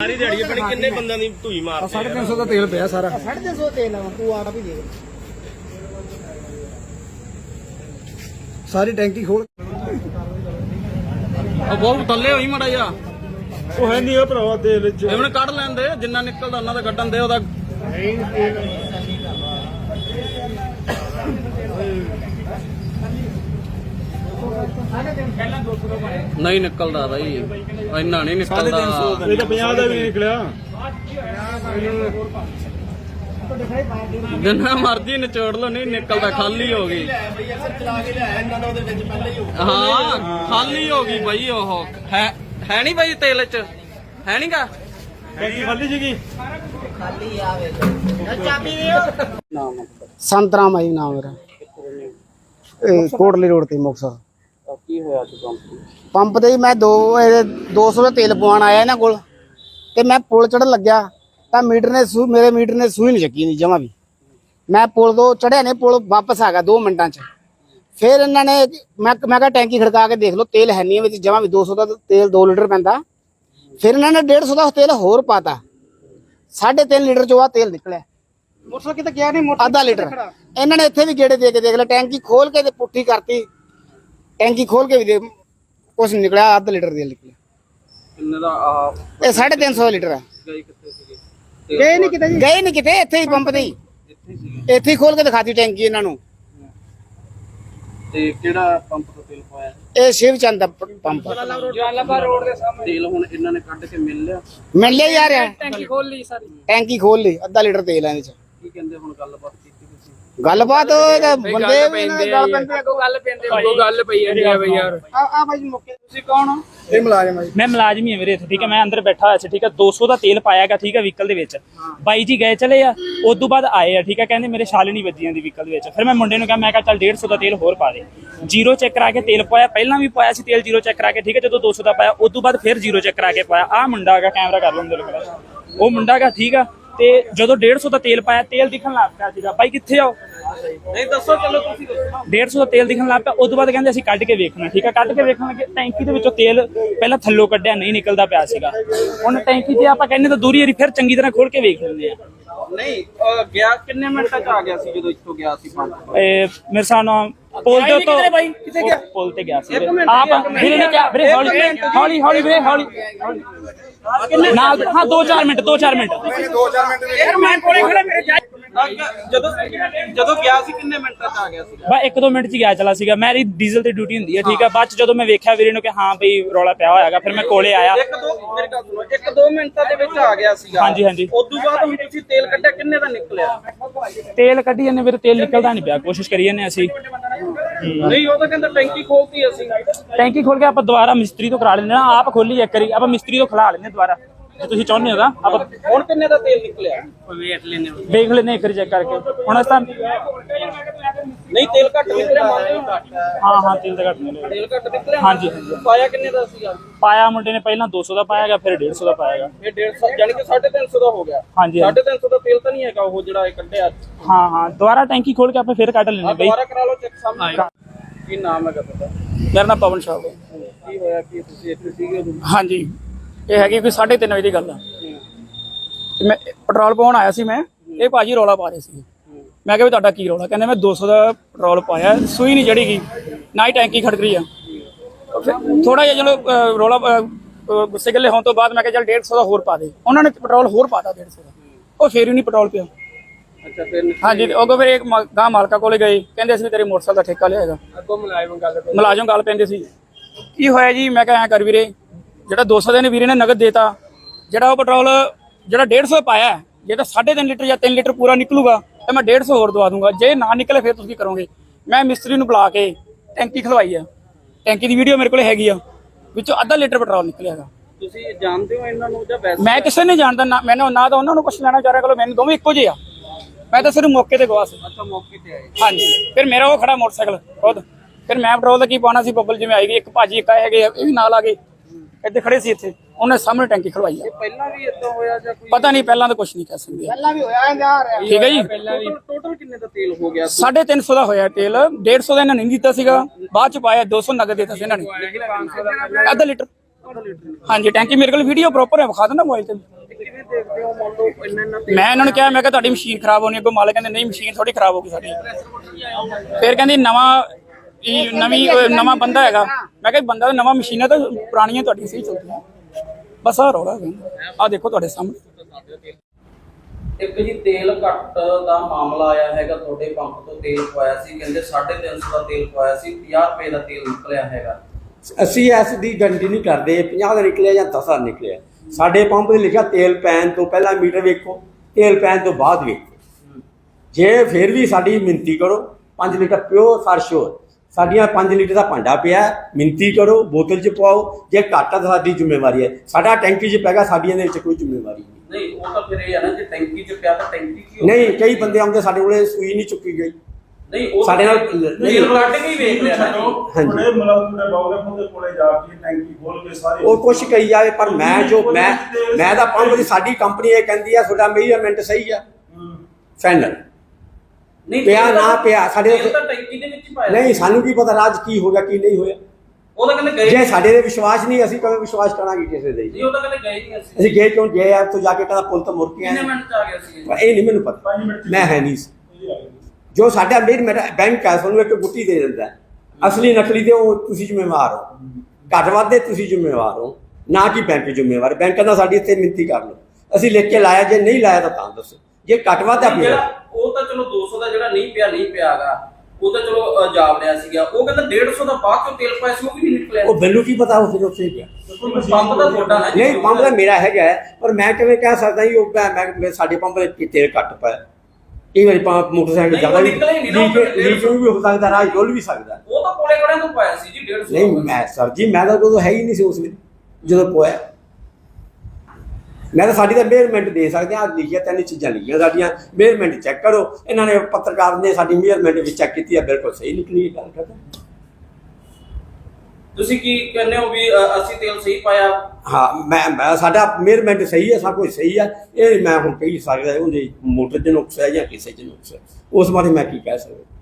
ਸਾਰੀ ਦਿਹਾੜੀ ਆਪਣੀ ਕਿੰਨੇ ਬੰਦਿਆਂ ਦੀ ਧੂਈ ਮਾਰਦੇ ਆ। 350 ਦਾ ਤੇਲ ਪਿਆ ਸਾਰਾ। 350 ਤੇਲ ਆ ਤੂੰ ਆੜਾ ਵੀ ਦੇ ਸਾਰੀ ਟੈਂਕੀ ਖੋਲ। ਉਹ ਬਹੁਤ ਥੱਲੇ ਹੋਈ ਮੜਾ ਜਾ ਉਹ ਹੈ ਨਹੀਂ ਉਹ ਭਰਾਵਾ ਦੇ ਵਿੱਚ। ਇਹਨੇ ਕੱਢ ਲੈਂਦੇ ਜਿੰਨਾ ਨਿਕਲਦਾ ਉਹਨਾਂ ਦਾ ਕੱਢਣ ਦੇ ਉਹਦਾ ਨਹੀਂ ਨਿਕਲਦਾ ਬਾਈ। ਇੰਨਾ ਨਹੀਂ ਨਿਕਲਦਾ। ਇਹ ਤਾਂ 50 ਦਾ ਵੀ ਨਹੀਂ ਨਿਕਲਿਆ। ਜਿੰਨਾ ਮਰਜ਼ੀ ਨਿਚੋੜ ਲਓ ਨਹੀਂ ਨਿਕਲਦਾ ਖਾਲੀ ਹੋ ਗਈ। ਹਾਂ ਖਾਲੀ ਹੋ ਗਈ ਬਾਈ ਉਹ। ਹੈ ਹੈ ਨਹੀਂ ਬਾਈ ਤੇਲ ਚ? ਹੈ ਨਹੀਂਗਾ? ਖਾਲੀ ਸੀਗੀ। ਸੰਤਰਾਮ ਆਈ ਨਾਮ ਮੇਰਾ। ਕੋਟਲੀ ਰੋਡ ਤੇ ਮੁਕਸਰ ਕੀ ਹੋਇਆ ਸੀ ਪੰਪ ਤੇ? ਹੀ ਮੈਂ ਦੋ ਇਹ 200 ਦਾ ਤੇਲ ਪਵਾਉਣ ਆਇਆ ਇਹਨਾਂ ਕੋਲ ਤੇ ਮੈਂ ਪੁਲ ਚੜਨ ਲੱਗਿਆ ਤਾਂ ਮੀਟਰ ਨੇ ਸੂ ਮੇਰੇ ਮੀਟਰ ਨੇ ਸੂਈ ਨਹੀਂ ਚੱਕੀ ਨਹੀਂ ਜਮਾ ਵੀ। ਮੈਂ ਪੁਲ ਤੋਂ ਚੜਿਆ ਨੇ ਪੁਲ ਵਾਪਸ ਆ ਗਿਆ 2 ਮਿੰਟਾਂ ਚ। ਫਿਰ ਇਹਨਾਂ ਨੇ ਮੈਂ ਮੈਂ ਕਿਹਾ ਟੈਂਕੀ ਖੜਕਾ ਕੇ ਦੇਖ ਲਓ ਤੇਲ ਹੈ ਨਹੀਂ ਵਿੱਚ ਜਮਾ ਵੀ 200 ਦਾ ਤੇਲ 2 ਲੀਟਰ ਪੈਂਦਾ। ਫਿਰ ਇਹਨਾਂ ਨੇ 150 ਦਾ ਤੇਲ ਹੋਰ ਪਾਤਾ। 3.5 ਲੀਟਰ ਚੋਂ ਆ ਤੇਲ ਨਿਕਲਿਆ। ਮੋਟਰਸਾਈਕਲ ਕਿਤੇ ਗਿਆ ਨਹੀਂ ਮੋਟਰ ਅੱਧਾ ਲੀਟਰ। ਇਹਨਾਂ ਨੇ ਇੱਥੇ ਵੀ ਗੇੜੇ ਦੇ ਕੇ ਦੇਖ ਲਿਆ ਟੈਂਕੀ ਖੋਲ ਕੇ ਤੇ ਪੁੱਠੀ ਕਰਤੀ। ਟੈਂਕੀ ਖੋਲ ਕੇ ਵੀ ਦੇ ਕੁਛ ਨੀ ਨਿਕਲਿਆ ਅੱਧਾ ਲੀਟਰ ਦੇ ਨਿਕਲਿਆ ਕਿੰਨੇ ਦਾ ਆ ਇਹ 350 ਲੀਟਰ ਹੈ ਗਈ ਕਿੱਥੇ ਸੀਗੇ? ਗਏ ਨਹੀਂ ਕਿਤੇ ਗਏ ਨਹੀਂ ਕਿਤੇ ਇੱਥੇ ਹੀ ਪੰਪ ਤੇ ਹੀ। ਇੱਥੇ ਸੀਗੇ। ਇੱਥੇ ਹੀ ਖੋਲ ਕੇ ਦਿਖਾਤੀ ਟੈਂਕੀ ਇਹਨਾਂ ਨੂੰ। ਤੇ ਕਿਹੜਾ ਪੰਪ ਤੋਂ ਤੇਲ ਪਾਇਆ? ਇਹ ਸ਼ਿਵ ਚੰਦ ਦਾ ਪ- ਪੰਪ। ਜਲਾਲਾਬਾਦ ਰੋਡ ਦੇ ਸਾਹਮਣੇ। ਤੇਲ ਹੁਣ ਇਹਨਾਂ ਨੇ ਕੱਢ ਕੇ ਮਿਲ ਲਿਆ? ਮਿਲ ਲਿਆ ਜਾ ਰਿਹਾ ਟੈਂਕੀ ਖੋਲ ਲਈ ਸਾਰੀ। ਟੈਂਕੀ ਖੋਲ ਲਈ ਅੱਧਾ ਲੀਟਰ ਤੇਲ ਹੈ ਇਹਦੇ ਚ। ਕੀ ਕਹਿੰਦੇ ਹੁਣ ਗੱਲਬਾਤ ਗੱਲਬਾਤ ਉਹ ਤਾਂ ਬੰਦੇ ਵੀ ਦੇ ਗੱਲ ਪੈਂਦੇ ਆ ਗੱਲ ਪੈਂਦੇ ਅੱਗੋਂ ਗੱਲ ਪਈ ਹੈ ਬਈ ਯਾਰ। ਆ ਆ ਬਾਈ ਮੌਕੇ ਤੁਸੀਂ ਕੌਣ ਹੋ? ਇਹ ਮੁਲਾਜ਼ਮ ਆ ਜੀ। ਮੈਂ ਮੁਲਾਜ਼ਮ ਹੀ ਹਾਂ ਵੀਰੇ ਇੱਥੇ ਠੀਕ ਹੈ ਮੈਂ ਅੰਦਰ ਬੈਠਾ ਹੋਇਆ ਸੀ ਠੀਕ ਹੈ 200 ਦਾ ਤੇਲ ਪਾਇਆਗਾ ਠੀਕ ਹੈ ਵਹੀਕਲ ਦੇ ਵਿੱਚ। ਬਾਈ ਜੀ ਗਏ ਚਲੇ ਆ ਉਸ ਤੋਂ ਬਾਅਦ ਆਏ ਆ ਠੀਕ ਹੈ ਕਹਿੰਦੇ ਮੇਰੇ ਛਾਲ ਨਹੀਂ ਵੱਜੀ ਜਾਂਦੀ ਵਹੀਕਲ ਦੇ ਵਿੱਚ। ਫਿਰ ਮੈਂ ਮੁੰਡੇ ਨੂੰ ਕਿਹਾ ਮੈਂ ਕਿਹਾ ਚੱਲ 150 ਦਾ ਤੇਲ ਹੋਰ ਪਾ ਦੇ। ਜ਼ੀਰੋ ਚੈੱਕ ਕਰਾ ਕੇ ਤੇਲ ਪਾਇਆ ਪਹਿਲਾਂ ਵੀ ਪਾਇਆ ਸੀ ਤੇਲ ਜ਼ੀਰੋ ਚੈੱਕ ਕਰਾ ਕੇ ਠੀਕ ਹੈ ਜਦੋਂ 200 ਦਾ ਪਾਇਆ ਉਸ ਤੋਂ ਬਾਅਦ ਫਿਰ ਜ਼ੀਰੋ ਚੈੱਕ ਕਰਾ ਕੇ ਪਾਇਆ। ਆ ਮੁੰਡਾ ਹੈਗਾ ਕੈਮਰਾ ਕਰ ਲਓ ਅੰਦਰ ਉਹ ਮੁੰਡਾ ਹੈਗਾ ਠੀਕ ਆ? ਤੇ ਜਦੋਂ 150 ਦਾ ਤੇਲ ਪਾਇਆ ਤੇਲ ਦਿਖਣ ਲੱਗ ਪਿਆ ਸੀਗਾ। ਬਾਈ ਕਿੱਥੇ ਆਓ ਨਹੀਂ ਦੱਸੋ ਚਲੋ ਤੁਸੀਂ ਦੱਸੋ। 150 ਦਾ ਤੇਲ ਦਿਖਣ ਲੱਗ ਪਿਆ। ਉਸ ਤੋਂ ਬਾਅਦ ਕਹਿੰਦੇ ਅਸੀਂ ਕੱਢ ਕੇ ਵੇਖਣਾ ਠੀਕ ਆ? ਕੱਢ ਕੇ ਵੇਖਣ ਲੱਗੇ ਟੈਂਕੀ ਦੇ ਵਿੱਚੋਂ ਤੇਲ ਪਹਿਲਾਂ ਥੱਲੋਂ ਕੱਢਿਆ ਨਹੀਂ ਨਿਕਲਦਾ ਪਿਆ ਸੀਗਾ। ਹੁਣ ਟੈਂਕੀ ਤੇ ਆਪਾਂ ਕਹਿੰਦੇ ਤਾਂ ਦੂਰੀ ਵਾਰੀ ਫਿਰ ਚੰਗੀ ਤਰ੍ਹਾਂ ਖੋਲ ਕੇ ਵੇਖ ਲੈਂਦੇ ਆ। ਨਹੀਂ ਅਹ ਗਿਆ ਕਿੰਨੇ ਮਿੰਟਾਂ ਚ ਆ ਗਿਆ ਸੀ ਜਦੋਂ ਇੱਥੋਂ ਗਿਆ ਸੀ ਇਹ ਮੇਰੇ ਸਾਹਮਣੇ ਪੁਲ ਦੇ ਉੱਤੋਂ ਕਿੱਥੇ ਗਿਆ? ਪੁਲ ਤੇ ਗਿਆ ਸੀ। ਆਪ ਵੀਰੇ ਨੇ ਕਿਹਾ ਵੀਰੇ ਹੌਲੀ ਹੌਲੀ ਹੌਲੀ ਵੀਰੇ ਹੌਲੀ। ਹੌਲੀ। ਨਾਲ ਹਾਂ 2-4 ਮਿੰਟ 2-4 ਮਿੰਟ। ਜਦੋਂ ਜਦੋਂ ਗਿਆ ਸੀ ਕਿੰਨੇ ਮਿੰਟਾਂ ਚ ਆ ਗਿਆ ਸੀ ਬਾ ਇੱਕ ਦੋ ਮਿੰਟ ਚ ਹੀ ਗਿਆ ਚਲਾ ਸੀਗਾ। ਮੇਰੀ ਡੀਜ਼ਲ ਤੇ ਡਿਊਟੀ ਹੁੰਦੀ ਹੈ ਠੀਕ ਆ ਬਾਅਦ ਚ ਜਦੋਂ ਮੈਂ ਵੇਖਿਆ ਵੀਰੇ ਨੂੰ ਕਿ ਹਾਂ ਬਈ ਰੌਲਾ ਪਿਆ ਹੋਇਆਗਾ ਫਿਰ ਮੈਂ ਕੋਲੇ ਆਇਆ। ਇੱਕ ਦੋ ਮੇਰੀ ਗੱਲ ਸੁਣੋ ਇੱਕ ਦੋ ਮਿੰਟਾਂ ਦੇ ਵਿੱਚ ਆ ਗਿਆ ਸੀਗਾ। ਹਾਂਜੀ, ਹਾਂਜੀ। ਉਸ ਤੋਂ ਬਾਅਦ ਹੁਣ ਤੁਸੀਂ ਤੇਲ ਕੱਢਿਆ ਕਿੰਨੇ ਦਾ ਨਿਕਲਿਆ? ਤੇਲ ਕੱਢੀ ਜਾਂਦੇ ਵੀਰੇ ਤੇਲ ਨਿਕਲਦਾ ਨਹੀਂ ਪਿਆ ਕੋਸ਼ਿਸ਼ ਕਰੀ ਜਾਂਦੇ ਅਸੀਂ। ਨਹੀਂ ਉਹ ਤਾਂ ਕਹਿੰਦਾ ਟੈਂਕੀ ਖੋਲਤੀ ਅਸੀਂ। ਟੈਂਕੀ ਖੋਲ ਕੇ ਆਪਾਂ ਦੁਬਾਰਾ ਮਿਸਤਰੀ ਤੋਂ ਕਰਾ ਲੈਂਦੇ ਹਾਂ। ਆਪ ਖੋਲੀ ਇੱਕ ਵਾਰੀ ਆਪਾਂ ਮਿਸਤਰੀ ਤੋਂ ਖਲਾ ਲੈਂਦੇ ਦੁਬਾਰਾ। ਜੇ ਤੁਸੀਂ ਚਾਹੁੰਦੇ ਹੋ ਤਾਂ? ਆਪਾਂ ਹੁਣ ਕਿੰਨੇ ਦਾ ਤੇਲ ਨਿਕਲਿਆ? ਦੇਖ ਲੈਂਦੇ ਹਾਂ। ਇੱਕ ਵਾਰੀ ਚੈੱਕ ਕਰਕੇ। ਹੁਣ ਅਸੀਂ ਤਾਂ ਨਹੀਂ ਤੇਲ ਘੱਟ ਨਿਕਲਿਆ ਮੰਨਦੇ ਹੋ ਹਾਂ ਹਾਂ ਤੇਲ ਤਾਂ ਘੱਟ ਮਿਲਿਆ ਤੇਲ ਘੱਟ ਨਿਕਲਿਆ? ਹਾਂਜੀ ਹਾਂਜੀ। ਪਾਇਆ ਕਿੰਨੇ ਦਾ ਸੀਗਾ? ਪਾਇਆ ਮੁੰਡੇ ਨੇ ਪਹਿਲਾਂ 200 ਦਾ ਪਾਇਆਗਾ ਫਿਰ 150 ਦਾ ਪਾਇਆਗਾ ਇਹ 150 ਯਾਨੀ ਕਿ 350 ਦਾ ਹੋ ਗਿਆ। ਹਾਂਜੀ, ਹਾਂਜੀ। 350 ਦਾ ਤੇਲ ਤਾਂ ਨਹੀਂ ਹੈਗਾ ਉਹ ਜਿਹੜਾ ਇਹ ਕੱਢਿਆ। ਹਾਂ ਹਾਂ। ਦੁਬਾਰਾ ਟੈਂਕੀ ਖੋਲ ਕੇ ਆਪਾਂ ਫਿਰ ਕੱਢ ਆ ਬਈ। ਦੁਬਾਰਾ ਕਰਾ ਲਓ ਚੈੱਕ ਸਾਹਮਣੇ। ਕੀ ਨਾਮ ਹੈਗਾ ਤੁਹਾਡਾ? ਮੇਰਾ ਨਾਮ ਪਵਨ ਸ਼ਾਹ। ਹੈ ਕੀ ਹੋਇਆ? ਕੀ ਤੁਸੀਂ ਇੱਥੇ ਸੀਗੇ? ਹਾਂਜੀ। ਇਹ ਹੈਗੀ ਕੋਈ 3:30 ਵਜੇ ਦੀ ਗੱਲ ਆ। ਤੇ ਮੈਂ ਪੈਟਰੋਲ ਪਾਉਣ ਆਇਆ ਸੀ ਮੈਂ ਇਹ ਭਾਜੀ ਰੌਲਾ ਪਾ ਰਹੇ ਸੀ ਮੈਂ ਕਿਹਾ ਵੀ ਤੁਹਾਡਾ ਕੀ ਰੌਲਾ? ਕਹਿੰਦੇ ਮੈਂ 200 ਦਾ ਪੈਟਰੋਲ ਪਾਇਆ ਸੂਈ ਨਹੀਂ ਚੜੀਗੀ ਨਾ ਹੀ ਟੈਂਕੀ ਖੜਕ ਰਹੀ ਆ ਥੋੜਾ ਜਿਹਾ ਚਲੋ ਰੌਲਾ ਗੁੱਸੇ ਗੱਲੇ ਹੋਣ ਤੋਂ ਬਾਅਦ ਮੈਂ ਕਿਹਾ ਚੱਲ 150 ਦਾ ਹੋਰ ਪਾ ਦੇ। ਉਹਨਾਂ ਨੇ ਪੈਟਰੋਲ ਹੋਰ ਪਾਤਾ 150 ਦਾ। ਉਹ ਫੇਰ ਹੀ ਨਹੀਂ ਪੈਟਰੋਲ ਪਿਆ। ਅੱਛਾ ਫਿਰ ਹਾਂਜੀ ਅੱਗੋਂ ਫਿਰ ਇੱਕ ਗਾਂ ਮਾਲਕਾ ਕੋਲੇ ਗਏ। ਕਹਿੰਦੇ ਅਸੀਂ ਤੇਰੇ ਮੋਟਰਸਾਈਕਲ ਦਾ ਠੇਕਾ ਲਿਆਏਗਾ ਅੱਗੋਂ ਮੁਲਾਜ਼ਮ ਗੱਲ ਮੁਲਾਜ਼ਮ ਗੱਲ ਪੈਂਦੇ ਸੀ। ਕੀ ਹੋਇਆ ਜੀ? ਮੈਂ ਕਿਹਾ ਐ ਕਰ ਵੀਰੇ ਜਿਹੜਾ 200 ਦੇ ਨੇ ਵੀਰੇ ਨੇ ਨਗਦ ਦੇਤਾ ਜਿਹੜਾ ਉਹ ਪੈਟਰੋਲ ਜਿਹੜਾ 150 ਪਾਇਆ ਜੇ ਤਾਂ 3.5 ਲੀਟਰ ਜਾਂ 3 ਲੀਟਰ ਪੂਰਾ ਨਿਕਲੂਗਾ ਤਾਂ ਮੈਂ 150 ਹੋਰ ਦਵਾ ਦੂੰਗਾ। ਜੇ ਨਾ ਨਿਕਲੇ ਫਿਰ ਤੁਸੀਂ ਕਰੋਗੇ। ਮੈਂ ਮਿਸਤਰੀ ਨੂੰ ਬੁਲਾ ਕੇ ਟੈਂਕੀ ਖਲਵਾਈ ਆ। ਟੈਂਕੀ ਦੀ ਵੀਡੀਓ ਮੇਰੇ ਕੋਲ ਹੈਗੀ ਆ ਵਿੱਚੋਂ ਅੱਧਾ ਲੀਟਰ ਪੈਟਰੋਲ ਨਿਕਲਿਆਗਾ ਤੁਸੀਂ ਜਾਣਦੇ ਹੋ ਇਹਨਾਂ ਨੂੰ ਜਾਂ ਵੈਸੇ? ਮੈਂ ਕਿਸੇ ਨੇ ਜਾਣਦਾ ਨਾ ਮੈਨੂੰ ਨਾ ਤਾਂ ਉਹਨਾਂ ਨੂੰ ਕੁਝ ਲੈਣਾ ਚਾਹ ਰਿਹਾ ਕੋਲ ਮੈਨੂੰ ਦੋਵੇਂ ਇੱਕੋ ਜਿਹੇ ਆ। ਮੈਂ ਤਾਂ ਸਿਰਫ ਮੌਕੇ ਤੇ ਗਵਾ ਸੀ। ਅੱਛਾ ਮੌਕੇ ਤੇ ਆਏ। ਹਾਂਜੀ। ਫਿਰ ਮੇਰਾ ਉਹ ਖੜਾ ਮੋਟਰਸਾਈਕਲ ਖੁਦ। ਫਿਰ ਮੈਂ ਪੈਟਰੋਲ ਦਾ ਕੀ ਪਾਉਣਾ ਸੀ ਬੱਬਲ ਜਿਵੇਂ ਆਈ ਗਈ ਇੱਕ ਭਾਜੀ ਇੱਕ ਆਏ ਹੈਗੇ ਇਹ ਵੀ ਨਾਲ ਆ ਗਏ। ਇੱਥੇ ਖੜੇ ਸੀ ਇੱਥੇ। ਉਹਨੇ ਸਾਹਮਣੇ ਟੈਂਕੀ ਖੜਵਾਈ ਆ। ਪਹਿਲਾਂ ਵੀ ਇਦਾਂ ਹੋਇਆ ਜਾਂ ਕੋਈ ਪਤਾ ਨਹੀਂ ਪਹਿਲਾਂ ਤਾਂ ਕੁਝ ਨਹੀਂ ਕਹਿ ਸਕਦੇ। ਪਹਿਲਾਂ ਵੀ ਹੋਇਆ ਇਹਦਾ ਆ ਰਿਹਾ ਠੀਕ ਹੈ ਜੀ। ਟੋਟਲ ਟੋਟਲ ਕਿੰਨੇ ਦਾ ਤੇਲ ਹੋ ਗਿਆ 350 ਦਾ ਹੋਇਆ ਤੇਲ। 150 ਦਾ ਇਹਨਾਂ ਨੇ ਨਹੀਂ ਦਿੱਤਾ ਸੀਗਾ। ਬਾਅਦ ਚ ਪਾਇਆ 200 ਨਗਦ ਦਿੱਤਾ ਸੀ ਇਹਨਾਂ ਨੇ। ਅੱਧਾ ਲੀਟਰ। ਹਾਂਜੀ ਟੈਂਕੀ ਮੇਰੇ ਕੋਲ ਵੀਡੀਓ ਪ੍ਰੋਪਰ ਹੈ ਵਿਖਾ ਦਿੰਦਾ ਮੋਬਾਈਲ ਤੇ। ਮੈਂ ਇਹਨਾਂ ਨੂੰ ਕਿਹਾ ਮੈਂ ਕਿਹਾ ਤੁਹਾਡੀ ਮਸ਼ੀਨ ਖਰਾਬ ਹੋਣੀ ਅੱਗੋਂ ਮਾਲਕ ਕਹਿੰਦੇ ਨਹੀਂ ਮਸ਼ੀਨ ਥੋੜੀ ਖਰਾਬ ਹੋ ਗਈ ਸਾਡੀ। ਫਿਰ ਕਹਿੰਦੀ ਨਵਾਂ ਇਹ ਨਵੀਂ ਨਵਾਂ ਬੰਦਾ ਹੈਗਾ। ਮੈਂ ਕਿਹਾ ਬੰਦਾ ਨਵਾਂ ਮਸ਼ੀਨਾਂ ਤਾਂ ਪੁਰਾਣੀਆਂ ਤੁਹਾਡੀਆਂ ਸਹੀ ਚੱਲਦੀਆਂ। ਬਸ ਆ ਰੋੜਾ ਆ ਦੇਖੋ ਤੁਹਾਡੇ ਸਾਹਮਣੇ। ਇੱਕ ਜੀ ਤੇਲ ਘੱਟ ਦਾ ਮਾਮਲਾ ਆਇਆ ਹੈਗਾ। ਤੁਹਾਡੇ ਪੰਪ ਤੋਂ ਤੇਲ ਪਵਾਇਆ ਸੀ। ਕਹਿੰਦੇ 350 ਦਾ ਤੇਲ ਪਵਾਇਆ ਸੀ। 50 ਰੁਪਏ ਦਾ ਤੇਲ ਨਿਕਲਿਆ ਹੈਗਾ। ਅਸੀਂ ਐਸ ਦੀ ਗਰੰਟੀ ਨਹੀਂ ਕਰਦੇ। 50 ਦਾ ਨਿਕਲਿਆ ਜਾਂ 10 ਦਾ ਨਿਕਲਿਆ। ਸਾਡੇ ਪੰਪ ਤੇ ਲਿਖਿਆ ਤੇਲ ਪੈਣ ਤੋਂ ਪਹਿਲਾਂ ਮੀਟਰ ਵੇਖੋ। ਤੇਲ ਪੈਣ ਤੋਂ ਬਾਅਦ ਵੇਖੋ। ਜੇ ਫਿਰ ਵੀ ਸਾਡੀ ਮਿੰਤੀ ਕਰੋ 5 ਲੀਟਰ ਪਿਓਰ ਫਾਰ ਸ਼ੋਰ ਸਾਡੀਆਂ 5 ਲੀਟਰ ਦਾ ਭਾਂਡਾ ਪਿਆ ਮਿੰਤੀ ਕਰੋ ਬੋਤਲ 'ਚ ਪਵਾਓ ਜੇ ਘੱਟ ਆ ਤਾਂ ਸਾਡੀ ਜ਼ਿੰਮੇਵਾਰੀ ਹੈ। ਸਾਡਾ ਟੈਂਕੀ 'ਚ ਪੈਗਾ ਸਾਡੀਆਂ ਦੇ ਵਿੱਚ ਕੋਈ ਜ਼ਿੰਮੇਵਾਰੀ ਨਹੀਂ। ਨਹੀਂ ਉਹ ਤਾਂ ਫਿਰ ਇਹ ਹੈ ਨਾ ਜੇ ਟੈਂਕੀ 'ਚ ਪਿਆ ਤਾਂ ਟੈਂਕੀ ਕੀ ਨਹੀਂ ਕਈ ਬੰਦੇ ਆਉਂਦੇ ਸਾਡੇ ਕੋਲੇ ਸੂਈ ਨਹੀਂ ਚੁੱਕੀ ਗਈ। ਨਹੀਂ ਉਹ ਸਾਡੇ ਨਾਲ- ਤੇਲ ਕੱਢ ਕੇ ਹੀ ਵੇਖ ਲਿਆ। ਨਾ। ਬੜੇ ਮੁਲਾਜ਼ਮ ਨੇ ਬਾਉਗੇ ਉਹਦੇ ਕੋਲੇ ਜਾ ਕੇ ਟੈਂਕੀ ਖੋਲ ਕੇ ਸਾਰੇ ਉਹ ਕੁਛ ਕਹੀ ਜਾਵੇ ਪਰ ਮੈਂ ਜੋ ਮੈਂ ਮੈਂ ਤਾਂ ਪੰਪ ਦੀ ਸਾਡੀ ਕੰਪਨੀ ਇਹ ਕਹਿੰਦੀ ਆ ਤੁਹਾਡਾ ਮੇਜਰਮੈਂਟ ਸਹੀ ਆ। ਫਾਈਨਲ ਨਹੀਂ ਪਿਆ ਨਾ ਪਿਆ, ਸਾਡੇ ਟੈਂਕੀ ਦੇ ਪਾਇਆ? ਨਹੀਂ ਸਾਨੂੰ ਕੀ ਪਤਾ ਰਾਜ ਕੀ ਹੋ ਗਿਆ ਕੀ ਨਹੀਂ ਹੋਇਆ। ਉਹ ਤਾਂ ਕਹਿੰਦੇ ਗਏ ਜੇ ਸਾਡੇ ਤੇ ਵਿਸ਼ਵਾਸ ਨਹੀਂ ਅਸੀਂ ਕਦੇ ਵਿਸ਼ਵਾਸ ਕਰਾਂਗੇ ਕਿਸੇ ਦੇ ਜੀ ਉਹ ਤਾਂ ਕਹਿੰਦੇ ਗਏ ਨਹੀਂ ਅਸੀਂ। ਅਸੀਂ ਗਏ ਕਿਉਂ? ਗਏ ਆ ਤੋਂ ਜਾ ਕੇ ਕਹਿੰਦਾ ਪੁੱਲ ਤੋਂ ਮੁੜ ਕੇ ਆਏ। ਕਿੰਨੇ ਮਿੰਟ 'ਚ ਆ ਗਏ ਸੀ? ਇਹ ਨਹੀਂ ਮੈਨੂੰ ਪਤਾ। ਮੈਂ ਹੈ ਨਹੀਂ ਸੀ। ਜੋ ਸਾਡਾ ਮੇਰ ਮੇਰਾ ਬੈਂਕ ਹੈ ਸਾਨੂੰ ਇੱਕ ਗੁੱਟੀ ਦੇ ਦਿੰਦਾ ਹੈ। ਅਸਲੀ ਨਕਲੀ ਤੇ ਉਹ ਤੁਸੀਂ ਜ਼ਿੰਮੇਵਾਰ ਹੋ। ਘੱਟ ਵੱਧ ਦੇ ਤੁਸੀਂ ਜ਼ਿੰਮੇਵਾਰ ਹੋ। ਨਾ ਕਿ ਬੈਂਕ ਜ਼ਿੰਮੇਵਾਰ। ਬੈਂਕ ਦਾ ਸਾਡੀ ਇੱਥੇ ਮਿੰਤੀ ਕਰ ਲਓ। ਅਸੀਂ ਲਿਖ ਕੇ ਲਾਇਆ ਜੇ ਨਹੀਂ ਲਾਇਆ ਤਾਂ ਤਾਂ ਦੱਸੋ। ਜੇ ਘੱਟ ਵੱਧ ਜਿਹੜਾ ਉਹ ਤਾਂ ਚਲੋ 200 ਦਾ ਜਿਹੜਾ ਨਹੀਂ ਪਿਆ ਨਹੀਂ ਪਿਆਗਾ ਉਹ ਤਾਂ ਚਲੋ ਲਿਆ ਸੀਗਾ। ਉਹ ਕਹਿੰਦਾ 150 ਦਾ ਬਾਅਦ ਚੋਂ ਤੇਲ ਪਾਇਆ ਸੀ ਉਹ ਵੀ ਨਹੀਂ ਨਿਕਲਿਆ। ਉਹ ਮੈਨੂੰ ਕੀ ਪਤਾ ਉਹ ਫਿਰ ਉੱਥੇ ਗਿਆ। ਪੰਪ ਦਾ ਤੁਹਾਡਾ ਨਾ ਜੀ। ਨਹੀਂ ਪੰਪ ਦਾ ਮੇਰਾ ਹੈਗਾ ਹੈ, ਪਰ ਮੈਂ ਕਿਵੇਂ ਕਹਿ ਸਕਦਾ ਜੀ ਉਹ ਮੈਂ ਸਾਡੇ ਪੰਪ ਦੇ ਤੇਲ ਘੱਟ ਪਾਇਆ। ਕਈ ਵਾਰੀ ਪੰਪ ਮੋਟਰਸਾਈਕਲ ਜ਼ਿਆਦਾ ਵੀ ਹੀ ਨਾ, ਲੀਕ ਵੀ ਹੋ ਸਕਦਾ ਰਾਹ ਜੁਲ ਵੀ ਸਕਦਾ। ਉਹ ਤਾਂ ਕੋਲੇ ਕੋਲੇ ਤੋਂ ਪਾਇਆ ਸੀ ਜੀ 150 ਨਹੀਂ ਮੈਂ ਸਰ ਜੀ ਮੈਂ ਤਾਂ ਉਦੋਂ ਹੈ ਹੀ ਨਹੀਂ ਸੀ ਉਸ ਵੇਲੇ ਜਦੋਂ ਪੋਇਆ। ਮੈਂ ਤਾਂ ਸਾਡੀ ਤਾਂ ਮੇਅਰਮੈਂਟ ਦੇ ਸਕਦੇ ਆਹ ਲਿਖਿਆ ਤਿੰਨ ਚੀਜ਼ਾਂ ਲਿਖੀਆਂ ਸਾਡੀਆਂ ਮੇਅਰਮੈਂਟ ਚੈੱਕ ਕਰੋ। ਇਹਨਾਂ ਨੇ ਪੱਤਰਕਾਰ ਨੇ ਸਾਡੀ ਮੇਅਰਮੈਂਟ ਵੀ ਚੈੱਕ ਕੀਤੀ ਹੈ ਬਿਲਕੁਲ ਸਹੀ ਨਿਕਲੀ ਗੱਲ ਕਰਦਾ ਤੁਸੀਂ ਕੀ ਕਹਿੰਦੇ ਹੋ ਵੀ ਅ, ਅਸੀਂ ਤੇਲ ਸਹੀ ਪਾਇਆ? ਹਾਂ ਮੈਂ ਮੈਂ ਸਾਡਾ ਮੇਅਰਮੈਂਟ ਸਹੀ ਹੈ ਸਭ ਕੁਝ ਸਹੀ ਹੈ ਇਹ ਮੈਂ ਹੁਣ ਕਹੀ ਸਕਦਾ ਉਹਦੇ ਮੋਟਰ 'ਚ ਨੁਕਸ ਹੈ ਜਾਂ ਕਿਸੇ 'ਚ ਨੁਕਸ ਹੈ। ਉਸ ਬਾਰੇ ਮੈਂ ਕੀ ਕਹਿ ਸਕਦਾ।